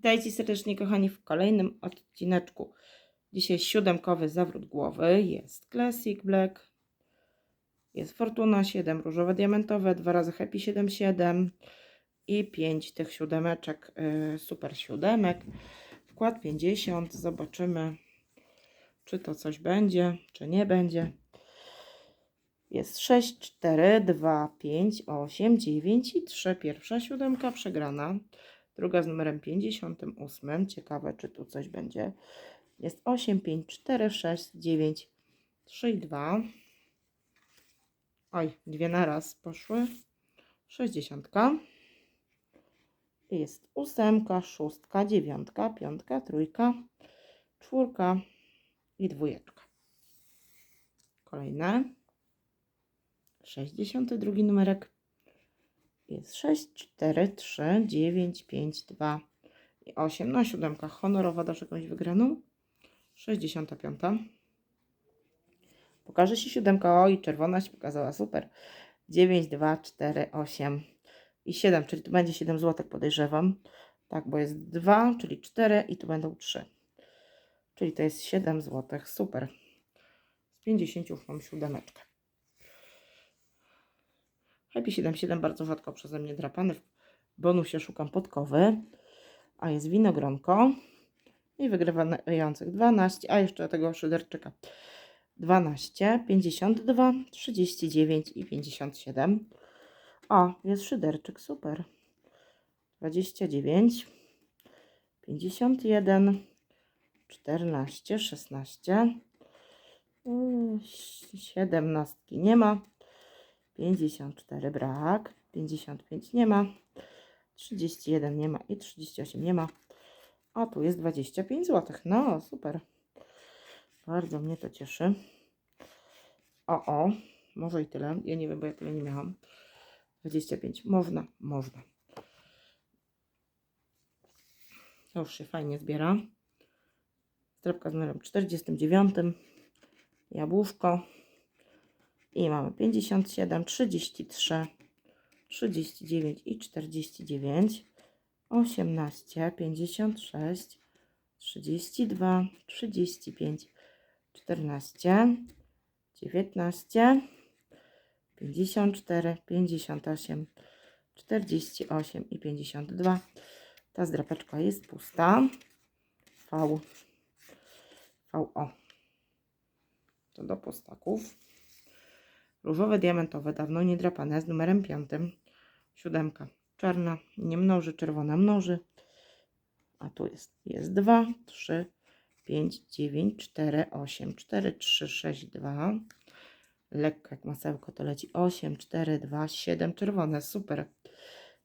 Witajcie serdecznie kochani w kolejnym odcineczku. Dzisiaj siódemkowy zawrót głowy. Jest Classic Black, jest Fortuna 7, różowe diamentowe, dwa razy Happy 77 i 5 tych siódemeczek, yy, super siódemek. Wkład 50, zobaczymy czy to coś będzie, czy nie będzie. Jest 6, 4, 2, 5, 8, 9 i 3. Pierwsza siódemka przegrana. Druga z numerem 58. Ciekawe, czy tu coś będzie. Jest 8, 5, 4, 6, 9, 3 i 2. Oj, dwie na raz poszły. 60. Jest ósemka, szóstka, dziewiątka, piątka, trójka, czwórka i dwójeczka. Kolejne. 62 numerek. Jest 6, 4, 3, 9, 5, 2 i 8. Na siódemkach honorowa dasz jakąś wygraną. 65. Pokaże się siódemka. Oj, czerwona się pokazała. Super. 9, 2, 4, 8 i 7, czyli tu będzie 7 zł podejrzewam. Tak, bo jest 2, czyli 4 i tu będą 3. Czyli to jest 7 zł. Super. Z 50 już mam siódemeczkę. Happy 77 bardzo rzadko przeze mnie drapany. W bonusie szukam podkowy. A jest winogronko. I wygrywających 12. A jeszcze tego szyderczyka. 12, 52, 39 i 57. O, jest szyderczyk, super. 29, 51, 14, 16, 17 nie ma, 54 brak, 55 nie ma, 31 nie ma i 38 nie ma. A tu jest 25 zł. No, super. Bardzo mnie to cieszy. O, o, może i tyle. Ja nie wiem, bo ja tyle nie miałam. 25. Można, można. To już się fajnie zbiera. Strepka z numerem 49. Jabłuszko. I mamy 57, 33, 39 i 49. 18, 56, 32, 35, 14, 19, 54, 58, 48 i 52. Ta zdrapeczka jest pusta. V, VO. To do pustaków. Różowe, diamentowe, dawno nie drapane z numerem 5. Siódemka czarna, nie mnoży, czerwona mnoży. A tu jest, jest 2, 3, 5, 9, 4, 8, 4, 3, 6, 2. Lekko jak masełko to leci 8, 4, 2, 7, czerwone, super.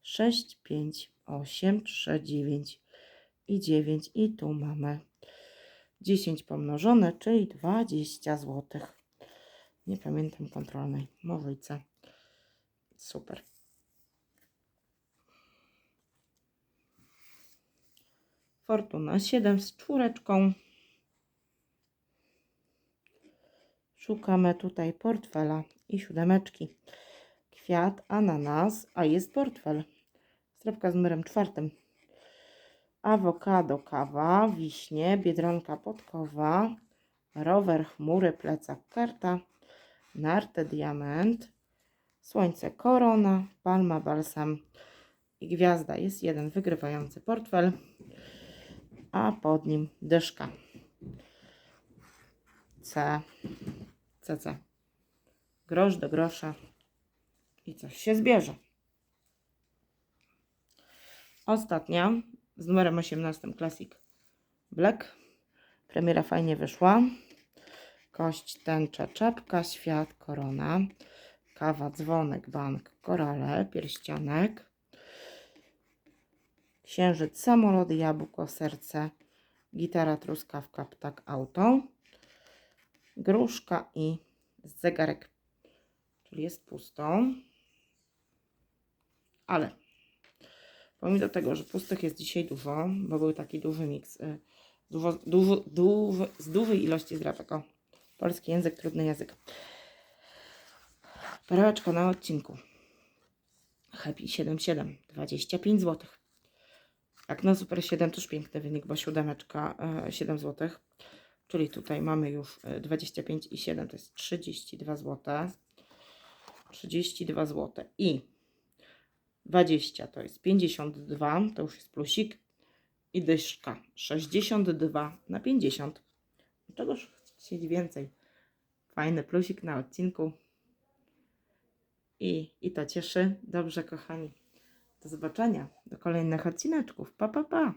6, 5, 8, 3, 9 i 9. I tu mamy 10 pomnożone, czyli 20 zł. Nie pamiętam kontrolnej. Możlice. Super. Fortuna 7 z czwóreczką. Szukamy tutaj portfela i siódemeczki. Kwiat, ananas, a jest portfel. Strefka z numerem czwartym. Awokado, kawa, wiśnie, biedronka podkowa, rower, chmury, plecak, karta, nartę, diament, słońce, korona, palma, balsam i gwiazda. Jest jeden wygrywający portfel, a pod nim dyszka. C, CC. Grosz do grosza i coś się zbierze. Ostatnia z numerem 18 Classic Black. Premiera fajnie wyszła. Kość, tęcza, czapka, świat, korona, kawa, dzwonek, bank, korale, pierścionek, księżyc, samolot, jabłko, serce, gitara, truskawka, ptak, auto, gruszka i zegarek, czyli jest pusto. Ale pomimo tego, że pustych jest dzisiaj dużo, bo był taki duży miks, y, z dużej ilości zdrapek. Polski język, trudny język. Perełeczka na odcinku. Happy 77, 25 zł. Jak na Super 7 też piękny wynik, bo siódemeczka e, 7 zł. Czyli tutaj mamy już e, 25 i 7 to jest 32 zł. 32 zł i 20 to jest 52, to już jest plusik i dyszka 62 na 50. Czegoż chcieć więcej? Fajny plusik na odcinku. I, I to cieszy. Dobrze, kochani. Do zobaczenia. Do kolejnych odcineczków. Pa, pa, pa.